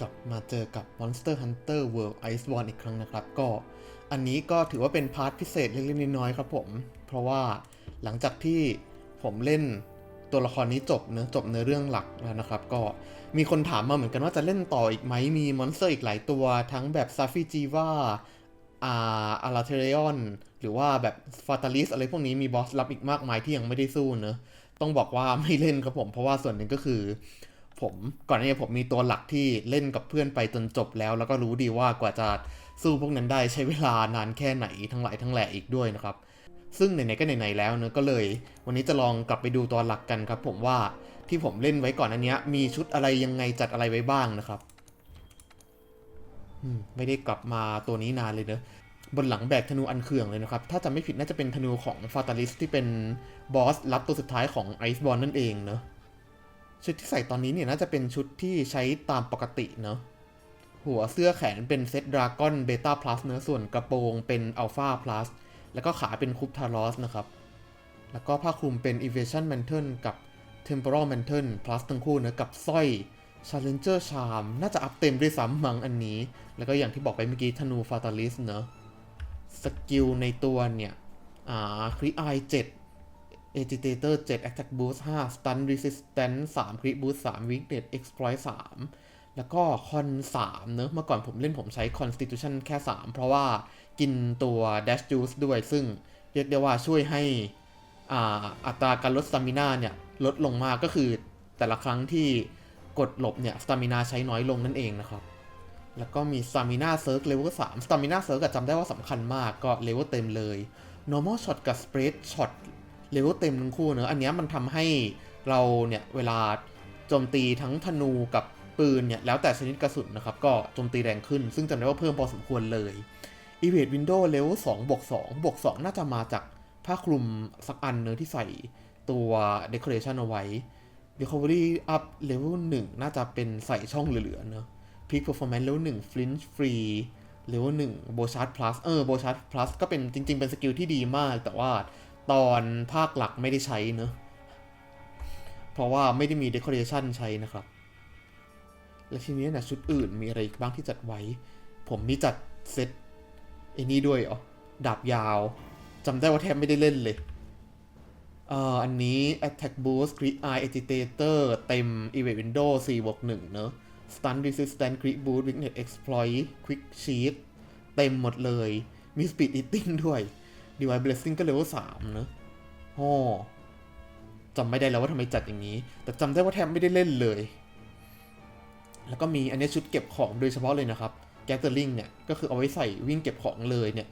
กลับมาเจอกับ Monster Hunter World Iceborne อีกครั้งนะครับ ก็อันนี้ก็ถือว่าเป็นพาร์ทพิเศษเล็กๆน้อยๆครับผม เพราะว่าหลังจากที่ผมเล่นตัวละครนี้จบเนื้อจบเนื้อเรื่องหลักแล้วนะครับ ก็มีคนถามมาเหมือนกันว่าจะเล่นต่ออีกไหมมีมอนสเตอร์อีกหลายตัว ทั้งแบบซาฟิจีวาอาอาราเทเรออนหรือว่าแบบฟาตาลิสอะไรพวกนี้มีบอสลับอีกมากมายที่ยังไม่ได้สู้เนอะต้องบอกว่าไม่เล่นครับผม เพราะว่าส่วนหนึ่งก็คือ ผมก่อนหน้านี้ผมมีตัวหลักที่เล่นกับเพื่อนไปจนจบแล้ว แล้วก็รู้ดีว่ากว่าจะสู้พวกนั้นได้ใช้เวลานานแค่ไหนทั้งหลายทั้งแหล่อีกด้วยนะครับ ซึ่งไหนๆก็ไหนๆแล้วเนอะก็เลย วันนี้จะลองกลับไปดูตัวหลักกันครับผมว่าที่ผมเล่นไว้ก่อนอันนี้มีชุดอะไรยังไงจัดอะไรไว้บ้างนะครับไม่ได้กลับมาตัวนี้นานเลยเนอะบนหลังแบกธนูอันเขื่องเลยนะครับ ถ้าจำไม่ผิดน่าจะเป็นธนูของฟาตาลิสที่เป็นบอสรับตัวสุดท้ายของไอซ์บอลนั่นเองเนอะ ชุดที่ใส่ตอนนี้เนี่ยน่าจะเป็นชุดที่ใช้ตามปกติเนอะหัวเสื้อแขนเป็นเซตดราก้อนเบต้าพลัสเนื้อส่วนกระโปรงเป็นอัลฟาพลัสแล้วก็ขาเป็นคุปทารอสนะครับ แล้วก็ผ้าคลุมเป็น Evasion Mantle กับ Temporal Mantle plus ทั้งคู่เนอะกับสร้อย Challenger Charm น่าจะอัพเต็มด้วยซ้ำมั้งอันนี้ แล้วก็อย่างที่บอกไปเมื่อกี้ธนูฟาตาลิสเนอะสกิลในตัวเนี่ย อ่าคริไอเจ็ด Agitator 7 Attack Boost 5 Stun Resistance 3 Crit Boost 3 Weakness Exploit 3 แล้วก็ Con 3เนอะเมื่อก่อนผมเล่นผมใช้ Constitution แค่ 3 เพราะว่ากินตัว Dash Juice ด้วยซึ่งเรียกได้ว่าช่วยให้อ่าอัตราการลด Stamina เนี่ย ลดลงมากก็คือแต่ละครั้งที่กดหลบเนี่ย Stamina ใช้น้อยลงนั่นเองนะครับ แล้วก็มี Stamina Surge Level 3 Stamina Surge ก็จำได้ว่าสำคัญมากก็เลเวลเต็มเลย Normal Shot กับ Spread Shot เลเวลเต็มทั้งคู่เนอะอันนี้มันทำให้เราเนี่ยเวลาโจมตีทั้งธนูกับปืนเนี่ยแล้วแต่ชนิดกระสุนนะครับ ก็โจมตีแรงขึ้น ซึ่งจำได้ว่าเพิ่มพอสมควรเลย Evade Window Level 2บวก2บวก2น่าจะมาจากผ้าคลุมสักอันเนอะที่ใส่ตัว Decoration เอาไว้ Recovery Up Level 1 น่าจะเป็นใส่ช่องเหลือๆเนอะ Peak Performance Level 1 Flinch Free Level 1 b o c h a r d Plus เออ b o c h a r d Plus ก็เป็นจริง ๆ เป็นสกิลที่ดีมาก แต่ว่า ตอนภาคหลักไม่ได้ใช้เนอะเพราะว่าไม่ได้มี Decoration ใช้นะครับ และทีนี้นะชุดอื่นมีอะไรอีกบ้างที่จัดไว้ ผมมีจัดเซตไอ้นี่ด้วยอ๋อดาบยาวจำได้ว่าแทบไม่ได้เล่นเลยเอ่ออันนี้ Attack Boost Crit Eye Agitator เต็ม Evade Window 4บวก1เนอะ Stun Resistance Crit Boost Weakness Exploit Quick Sheet เต็มหมดเลย มี Speed Eating ด้วย Divine Blessing ก็เลเวล3เนอะฮ่อจำไม่ได้แล้วว่าทำไมจัดอย่างนี้ แต่จำได้ว่าแทบไม่ได้เล่นเลย แล้วก็มีอันนี้ชุดเก็บของโดยเฉพาะเลยนะครับ Gathering เนี่ย ก็คือเอาไว้ใส่วิ่งเก็บของเลยเนี่ย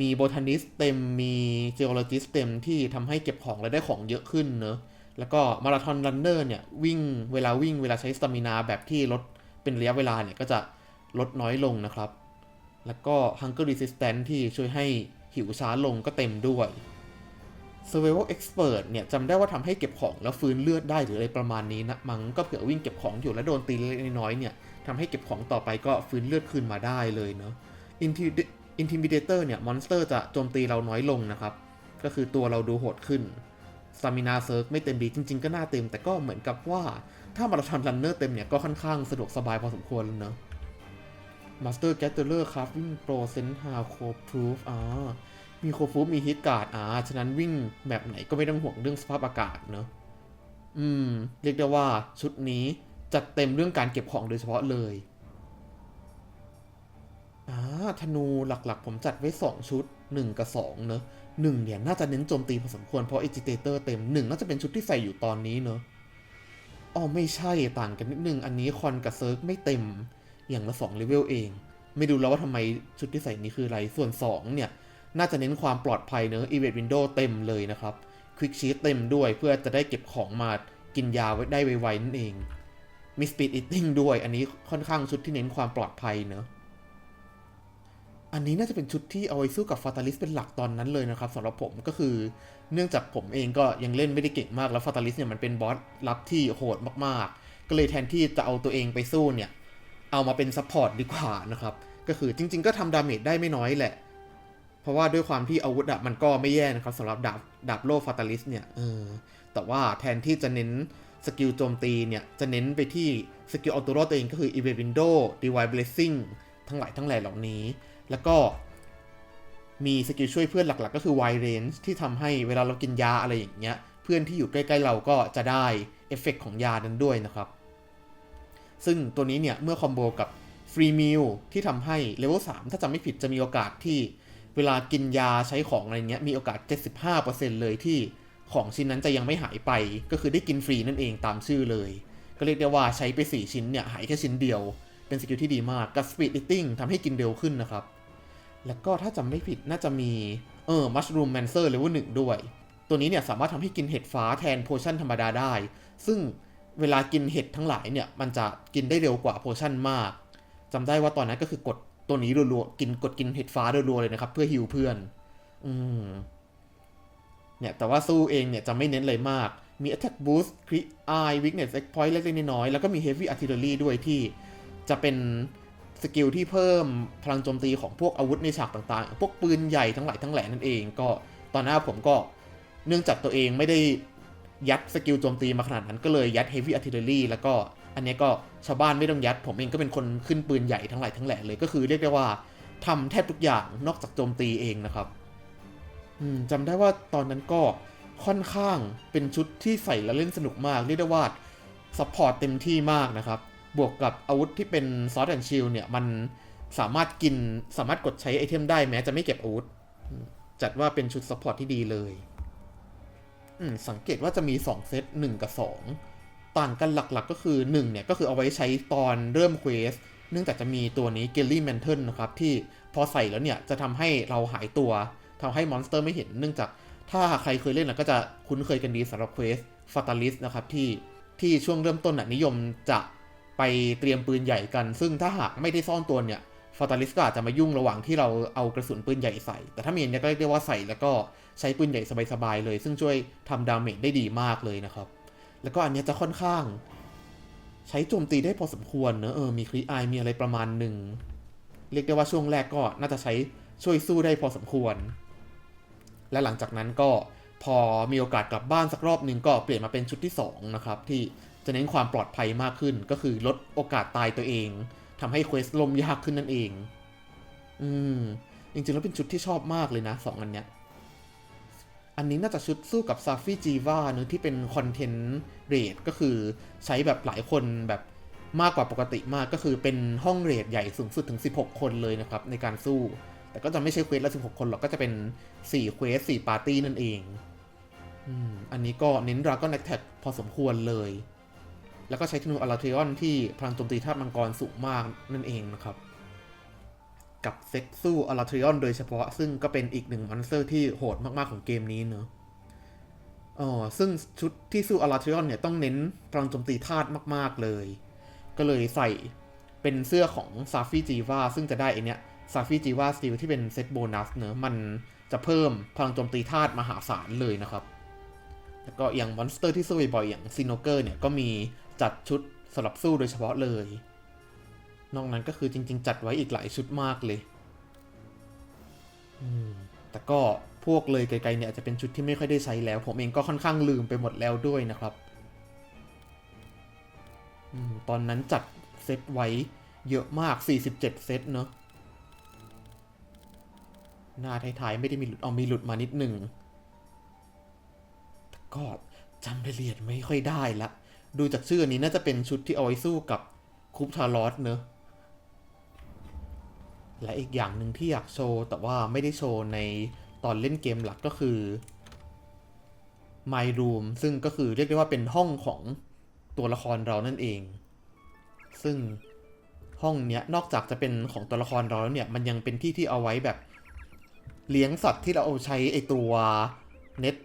มีโบทานิสเต็ม มีเจโอโลจิสเต็มที่ทำให้เก็บของและได้ของเยอะขึ้นเนอะแล้วก็มาราธอนรันเนอร์เนี่ย วิ่งเวลาวิ่งเวลาใช้สตามินาแบบที่ลดเป็นระยะเวลาเนี่ย ก็จะลดน้อยลงนะครับ แล้วก็ Hunger Resistance ที่ช่วยให้ หิวช้าลงก็เต็มด้วย Survival Expert เนี่ยจำได้ว่าทำให้เก็บของแล้วฟื้นเลือดได้หรืออะไรประมาณนี้นะมังก็เผื่อวิ่งเก็บของอยู่แล้วโดนตีเล็กน้อยเนี่ยทำให้เก็บของต่อไปก็ฟื้นเลือดคืนมาได้เลยเนาะ Intimidator เนี่ยมอนสเตอร์จะโจมตีเราน้อยลงนะครับ ก็คือตัวเราดูโหดขึ้น Stamina Surge ไม่เต็มดีจริง ๆ ก็น่าเต็ม แต่ก็เหมือนกับว่าถ้ามาราธอนรันเนอร์เต็มเนี่ยก็ค่อนข้างสะดวกสบายพอสมควรเลยเนาะ Master Gatherer Crafting Pro Sense How Cold Proof อ่ามีโคฟูมีฮิตการ์ดอ่าฉะนั้นวิ่งแบบไหนก็ไม่ต้องห่วงเรื่องสภาพอากาศเนอะอืม เรียกได้ว่าชุดนี้จัดเต็มเรื่องการเก็บของโดยเฉพาะเลยอ่าธนูหลักๆ ผมจัดไว้ 2 ชุด 1 กับ 2 เนอะหนึ่งเนี่ยน่าจะเน้นโจมตีพอสมควรเพราะ Agitator เต็ม1น่าจะเป็นชุดที่ใส่อยู่ตอนนี้เนอะอ๋อไม่ใช่ต่างกันนิดนึง อันนี้คอนกับเซิร์กไม่เต็ม อย่างละ2เลเวลเอง ไม่ดูแล้วว่าทำไมชุดที่ใส่นี้คืออะไร ส่วน 2 เนี่ย น่าจะเน้นความปลอดภัยเนอะ Evade Window เต็มเลยนะครับ Quick Sheet เต็มด้วยเพื่อจะได้เก็บของมากินยาไว้ได้ไวๆนั่นเอง มี Speed Eating ด้วย อันนี้ค่อนข้างชุดที่เน้นความปลอดภัยเนอะอันนี้น่าจะเป็นชุดที่เอาไว้สู้กับฟาตาลิสเป็นหลักตอนนั้นเลยนะครับสำหรับผมก็คือ เนื่องจากผมเองก็ยังเล่นไม่ได้เก่งมากแล้วฟาตาลิสเนี่ยมันเป็นบอสลับที่โหดมากๆ ก็เลยแทนที่จะเอาตัวเองไปสู้เนี่ย เอามาเป็นซัพพอร์ตดีกว่านะครับ ก็คือจริง ๆ ก็ทำดาเมจได้ไม่น้อยแหละ เพราะว่าด้วยความที่อาวุธอะมันก็ไม่แย่นะครับสำหรับดาบดาบโล่ฟาตาลิสเนี่ยเออแต่ว่าแทนที่จะเน้นสกิลโจมตีเนี่ย จะเน้นไปที่สกิลเอาตัวรอดตัวเองก็คือ Evade Window Divine Blessing ทั้งหลายทั้งแหล่เหล่านี้ แล้วก็มีสกิลช่วยเพื่อนหลักๆ ก็คือ Wide Range ที่ทำให้เวลาเรากินยาอะไรอย่างเงี้ย เพื่อนที่อยู่ใกล้ ๆ เราก็จะได้เอฟเฟกของยานั้นด้วยนะครับ ซึ่งตัวนี้เนี่ยเมื่อคอมโบกับฟรีมิลที่ทำให้เลเวล3ถ้าจำไม่ผิดจะมีโอกาสที่เวลากินยาใช้ของอะไรเงี้ยมีโอกาส 75%เลยที่ของชิ้นนั้นจะยังไม่หายไป ก็คือได้กินฟรีนั่นเองตามชื่อเลย ก็เรียกได้ว่าใช้ไป 4 ชิ้นเนี่ยหายแค่ชิ้นเดียว เป็นสกิลที่ดีมากกับ Speed Eating ทำให้กินเร็วขึ้นนะครับ แล้วก็ถ้าจำไม่ผิดน่าจะมีเออ Mushroom Mancer Level 1ด้วย ตัวนี้เนี่ยสามารถทำให้กินเห็ดฟ้าแทนโพชั่นธรรมดาได้ ซึ่ง เวลากินเห็ดทั้งหลายเนี่ยมันจะกินได้เร็วกว่าโพชั่นมากจำได้ว่าตอนนั้นก็คือกดตัวนี้รัวๆกินกดกินเห็ดฟ้ารัวๆเลยนะครับ เพื่อฮิวเพื่อน อืมเนี่ยแต่ว่าสู้เองเนี่ยจะไม่เน้นเลยมาก มี attack boost crit eye weakness exploit เล็กๆน้อยๆแล้วก็มี heavy artillery ด้วยที่จะเป็นสกิลที่เพิ่มพลังโจมตีของพวกอาวุธในฉากต่างๆ พวกปืนใหญ่ทั้งหลายทั้งแหล่นั่นเอง ก็ตอนหน้าผมก็เนื่องจากตัวเองไม่ได้ ยัดสกิลโจมตีมาขนาดนั้นก็เลยยัด heavy artillery แล้วก็อันนี้ก็ชาวบ้านไม่ต้องยัด ผมเองก็เป็นคนขึ้นปืนใหญ่ทั้งหลายทั้งแหล่เลยก็คือเรียกได้ว่าทำแทบทุกอย่างนอกจากโจมตีเองนะครับอืมจำได้ว่าตอนนั้นก็ค่อนข้างเป็นชุดที่ใส่แล้วเล่นสนุกมากเรียกได้ว่าซัพพอร์ตเต็มที่มากนะครับ บวกกับอาวุธที่เป็นซอสแอนชิลเนี่ยมันสามารถกินสามารถกดใช้ไอเทมได้แม้จะไม่เก็บอาวุธอืมจัดว่าเป็นชุดซัพพอร์ตที่ดีเลย สังเกตว่าจะมี 2 เซต 1 กับ 2 ต่างกันหลักๆก็คือ 1 เนี่ย ก็คือเอาไว้ใช้ตอนเริ่มเควส เนื่องจากจะมีตัวนี้เกลลี่แมนเทิลนะครับ ที่พอใส่แล้วเนี่ย จะทำให้เราหายตัวทำให้มอนสเตอร์ไม่เห็น เนื่องจากถ้าใครเคยเล่นนะก็จะคุ้นเคยกันดีสำหรับเควสฟาตาลิสนะครับที่ที่ช่วงเริ่มต้นน่ะนิยมจะไปเตรียมปืนใหญ่กัน ซึ่งถ้าหากไม่ได้ซ่อนตัวเนี่ย ฟาตาลิสก็อาจจะมายุ่งระหว่างที่เราเอากระสุนปืนใหญ่ใส่ แต่ถ้ามีอันเนี้ยก็เรียกได้ว่าใส่แล้วก็ใช้ปืนใหญ่สบายๆเลย ซึ่งช่วยทำดาเมจได้ดีมากเลยนะครับ แล้วก็อันนี้จะค่อนข้าง ใช้โจมตีได้พอสมควรเนอะเออมีครีไอมีอะไรประมาณหนึ่งเรียกได้ว่าช่วงแรกก็น่าจะใช้ช่วยสู้ได้พอสมควร และหลังจากนั้นก็พอมีโอกาสกลับบ้านสักรอบหนึ่งก็เปลี่ยนมาเป็นชุดที่2นะครับที่จะเน้นความปลอดภัยมากขึ้นก็คือลดโอกาสตายตัวเอง ทำให้เควสลมยากขึ้นนั่นเอง อืม จริงๆ แล้วเป็นชุดที่ชอบมากเลยนะสองอันเนี้ย อันนี้น่าจะชุดสู้กับซาฟี่จีวาเนื้อที่เป็นคอนเทนต์เรทก็คือใช้แบบหลายคนแบบมากกว่าปกติมากก็คือเป็นห้องเรทใหญ่สูงสุดถึง 16 คนเลยนะครับ ในการสู้ แต่ก็จะไม่ใช่เควสละ 16 คนหรอกก็จะเป็น4เควส4ปาร์ตี้นั่นเองอืมอันนี้ก็เน้นดราก้อนแอคแท็กพอสมควรเลย แล้วก็ใช้ธนูอาราเทออนที่พลังโจมตีธาตุมังกรสูงมากนั่นเองนะครับ กับเซ็กสู้อาราเทออนโดยเฉพาะซึ่งก็เป็นอีกหนึ่งมอนสเตอร์ที่โหดมากๆของเกมนี้เนอะอ๋อซึ่งชุดที่สู้อาราเทออนเนี่ยต้องเน้นพลังโจมตีธาตุมากๆเลย ก็เลยใส่เป็นเสื้อของซาฟี่จีวาซึ่งจะได้ไอเนี้ยซาฟี่จีวาสตีลที่เป็นเซตโบนัสเนอะมันจะเพิ่มพลังโจมตีธาตุมหาศาลเลยนะครับแล้วก็อย่างมอนสเตอร์ที่สู้บ่อยๆอย่างซินโนเกอร์เนี่ยก็มี จัดชุดสำหรับสู้โดยเฉพาะเลย นอกนั้นก็คือจริง ๆ จัดไว้อีกหลายชุดมากเลย แต่ก็พวกเลยไกลๆเนี่ยอาจจะเป็นชุดที่ไม่ค่อยได้ใช้แล้ว ผมเองก็ค่อนข้างลืมไปหมดแล้วด้วยนะครับอตอนนั้นจัดเซตไว้เยอะมาก 47 เซตเนอะหน้าท้ายๆไม่ได้มีหลุด เอามีหลุดมานิดหนึ่ง แต่ก็จำรายละเอียดไม่ค่อยได้ละ ดูจากชื่ออันนี้น่าจะเป็นชุดที่เอาไว้สู้กับคูปทารอสเนอะ และอีกอย่างหนึ่งที่อยากโชว์แต่ว่าไม่ได้โชว์ในตอนเล่นเกมหลักก็คือ My Room ซึ่งก็คือเรียกได้ว่าเป็นห้องของตัวละครเรานั่นเอง ซึ่งห้องเนี้ยนอกจากจะเป็นของตัวละครเราแล้วเนี่ยมันยังเป็นที่ที่เอาไว้แบบเลี้ยงสัตว์ที่เราเอาใช้ไอตัวเน็ต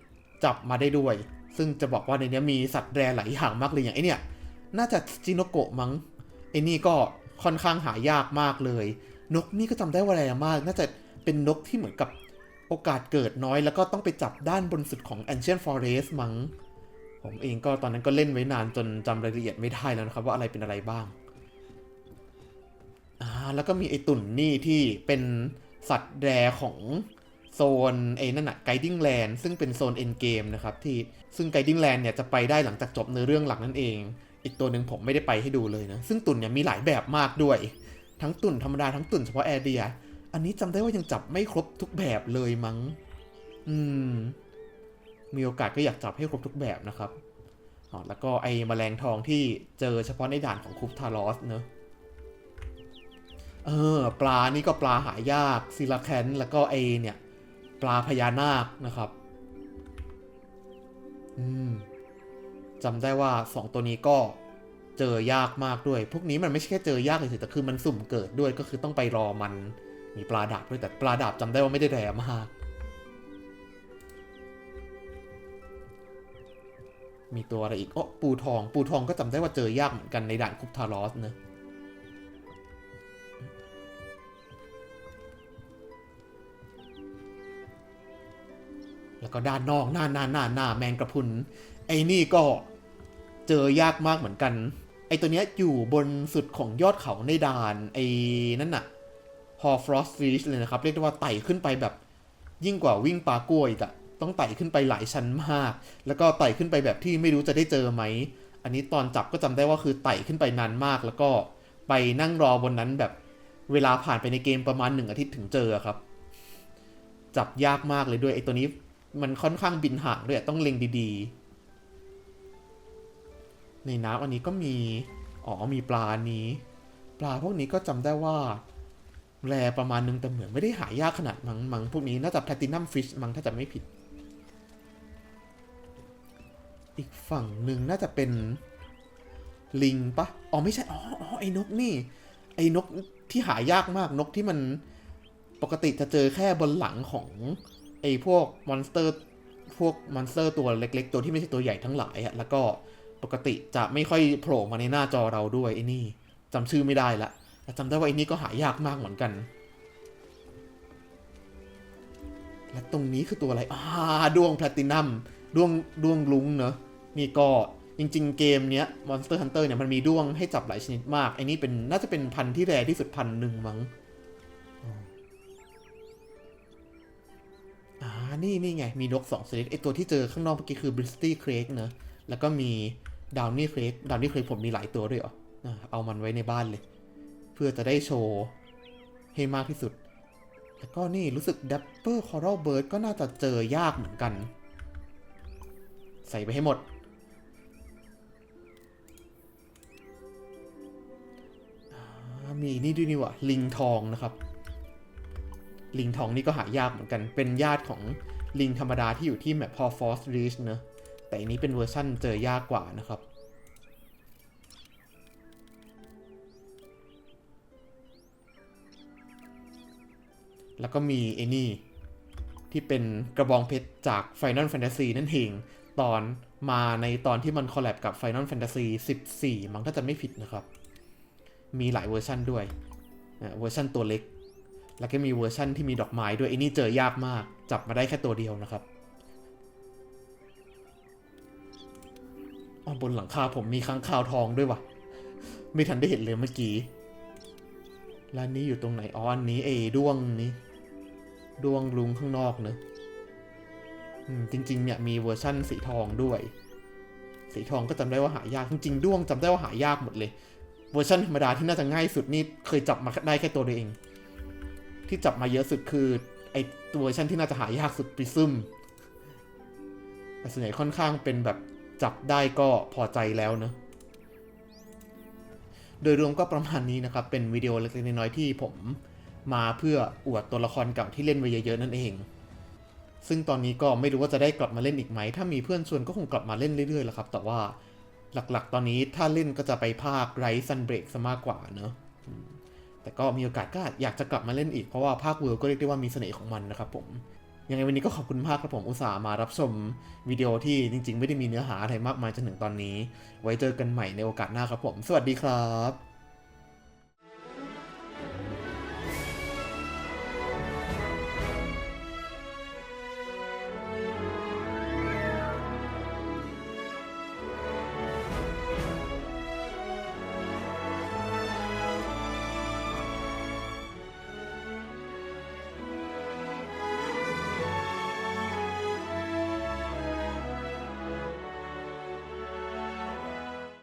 จับมาได้ด้วย ซึ่งจะบอกว่าในนี้มีสัตว์แรหลายอย่างมากเลยอย่างไอเนี่ย น่าจะจิโนโกะมั้งไอนี่ก็ค่อนข้างหายากมากเลย นกนี่ก็จำได้ว่าแรงมาก น่าจะเป็นนกที่เหมือนกับโอกาสเกิดน้อย แล้วก็ต้องไปจับด้านบนสุดของ Ancient Forest มั้ง ผมเองก็ตอนนั้นก็เล่นไว้นานจนจำรายละเอียดไม่ได้แล้วนะครับว่าอะไรเป็นอะไรบ้าง อ่าแล้วก็มีไอตุ่นนี่ที่เป็นสัตว์แรของ โซนไอ้นั่นอะ Guiding Land ซึ่งเป็นโซน End Game นะครับที่ซึ่ง Guiding Land เนี่ยจะไปได้หลังจากจบเนื้อเรื่องหลักนั่นเอง อีกตัวหนึ่งผมไม่ได้ไปให้ดูเลยนะ ซึ่งตุ่นเนี่ยมีหลายแบบมากด้วย ทั้งตุ่นธรรมดาทั้งตุ่นเฉพาะแอเดีย อันนี้จำได้ว่ายังจับไม่ครบทุกแบบเลยมั้ง อืม มีโอกาสก็อยากจับให้ครบทุกแบบนะครับอ๋อแล้วก็ไอแมลงทองที่เจอเฉพาะในด่านของคุปทารอสเนอะเออปลานี่ก็ปลาหายากซิลาแคนแล้วก็ไอเนี่ย ปลาพญานาคนะครับ อืมจำได้ว่าสองตัวนี้ก็เจอยากมากด้วย พวกนี้มันไม่ใช่แค่เจอยากเลยแต่คือมันสุ่มเกิดด้วยก็คือต้องไปรอมัน มีปลาดาบด้วยแต่ปลาดาบจำได้ว่าไม่ได้แรงมาก มีตัวอะไรอีกอ๋อปูทอง ปูทองก็จำได้ว่าเจอยากเหมือนกันในด่านคุปทารอสเนอะ แล้วก็ด้านนอกหน้าหน้าหน้าหน้าแมงกระพุน ไอ้นี่ก็เจอยากมากเหมือนกัน ไอ้ตัวเนี้ยอยู่บนสุดของยอดเขาในด่าน ไอ้นั่นน่ะฮอฟรอสฟีชเลยนะครับ เรียกได้ว่าไต่ขึ้นไปแบบยิ่งกว่าวิ่งปลากล้วยอีกอะต้องไต่ขึ้นไปหลายชั้นมาก แล้วก็ไต่ขึ้นไปแบบที่ไม่รู้จะได้เจอไหม อันนี้ตอนจับก็จำได้ว่าคือไต่ขึ้นไปนานมาก แล้วก็ไปนั่งรอบนนั้นแบบเวลาผ่านไปในเกมประมาณหนึ่งอาทิตย์ถึงเจอครับ จับยากมากเลยด้วยไอ้ตัวนี้ มันค่อนข้างบินห่างด้วยต้องเล็งดีๆ ในน้ำอันนี้ก็มี อ๋อมีปลานี้ ปลาพวกนี้ก็จำได้ว่า แรประมาณนึงแต่เหมือนไม่ได้หายากขนาดมังมังพวกนี้น่าจะแพลตินัมฟิชมังถ้าจะไม่ผิด อีกฝั่งหนึ่งน่าจะเป็นลิงปะอ๋อไม่ใช่ อ๋ออ๋อไอ้นกนี่ ไอ้นกที่หายากมากนกที่มันปกติจะเจอแค่บนหลังของ ไอ้พวกมอนสเตอร์พวกมอนสเตอร์ตัวเล็ก ๆ ตัวที่ไม่ใช่ตัวใหญ่ทั้งหลายอะแล้วก็ปกติจะไม่ค่อยโผล่มาในหน้าจอเราด้วยไอ้นี่จำชื่อไม่ได้ละแต่จำได้ว่าไอ้นี่ก็หายากมากเหมือนกัน และตรงนี้คือตัวอะไรอ่าดวงแพลตินัมดวงดวงลุงเนอะนี่ก็จริง ๆ เกมเนี้ย Monster Hunter เนี่ยมันมีดวงให้จับหลายชนิดมากไอ้นี่เป็นน่าจะเป็นพันธุ์ที่แรที่สุดพันธุ์หนึ่งมั้ง นี่นี่ไง มีนกสองชนิดไอตัวที่เจอข้างนอกเมื่อกี้คือ Bristy Crake เนอะแล้วก็มี Downy Crake Downy Crake ผมมีหลายตัวด้วยเหรออะเอามันไว้ในบ้านเลย เพื่อจะได้โชว์ให้มากที่สุด แล้วก็นี่รู้สึก Dapper Coral Bird ก็น่าจะเจอยากเหมือนกัน ใส่ไปให้หมด มีนี่ด้วยนี่วะลิงทองนะครับ ลิงทองนี่ก็หายากเหมือนกัน เป็นญาติของลิงธรรมดาที่อยู่ที่แมปพอฟอสรีชเนอะแต่อันนี้เป็นเวอร์ชั่นเจอยากกว่านะครับ แล้วก็มีไอ้นี่ ที่เป็นกระบองเพชรจาก Final Fantasy นั่นเอง ตอนมาในตอนที่มันคอลแลบกับ Final Fantasy 14 มั้งถ้าจะไม่ผิดนะครับ มีหลายเวอร์ชันด้วย เวอร์ชันตัวเล็ก แล้วก็มีเวอร์ชั่นที่มีดอกไม้ด้วยไอ้นี่เจอยากมาก จับมาได้แค่ตัวเดียวนะครับอ๋อบนหลังคาผมมีค้างคาวทองด้วยวะไม่ทันได้เห็นเลยเมื่อกี้แล้วนี้อยู่ตรงไหนอ๋ออันนี้เอด้วงนี้ด้วงลุงข้างนอกเนอะจริง ๆ เนี่ยมีเวอร์ชั่นสีทองด้วย สีทองก็จำได้ว่าหายาก จริงๆด้วงจำได้ว่าหายากหมดเลย เวอร์ชันธรรมดาที่น่าจะง่ายสุดนี่เคยจับมาได้แค่ตัวเดียวเอง ที่จับมาเยอะสุดคือ ไอตัวเวอร์ชันที่น่าจะหายากสุดปริซึมแต่ส่วนใหญ่ค่อนข้างเป็นแบบจับได้ก็พอใจแล้วเนอะโดยรวมก็ประมาณนี้นะครับ เป็นวิดีโอเล็กๆน้อยๆที่ผมมาเพื่ออวดตัวละครเก่าที่เล่นไว้เยอะๆนั่นเอง ซึ่งตอนนี้ก็ไม่รู้ว่าจะได้กลับมาเล่นอีกไหม ถ้ามีเพื่อนชวนก็คงกลับมาเล่นเรื่อยๆแหละครับ แต่ว่าหลักๆ ตอนนี้ถ้าเล่นก็จะไปภาคไรซันเบรกซะมากกว่าเนอะ แต่ก็มีโอกาสก็อยากจะกลับมาเล่นอีกเพราะว่าภาคเวิร์ก็เรียกได้ว่ามีเสน่ห์ของมันนะครับผมยังไงวันนี้ก็ขอบคุณมากครับผมอุตส่าห์มารับชมวิดีโอที่จริง ๆ ไม่ได้มีเนื้อหาอะไรมากมายจนถึงตอนนี้ ไว้เจอกันใหม่ในโอกาสหน้าครับผม สวัสดีครับ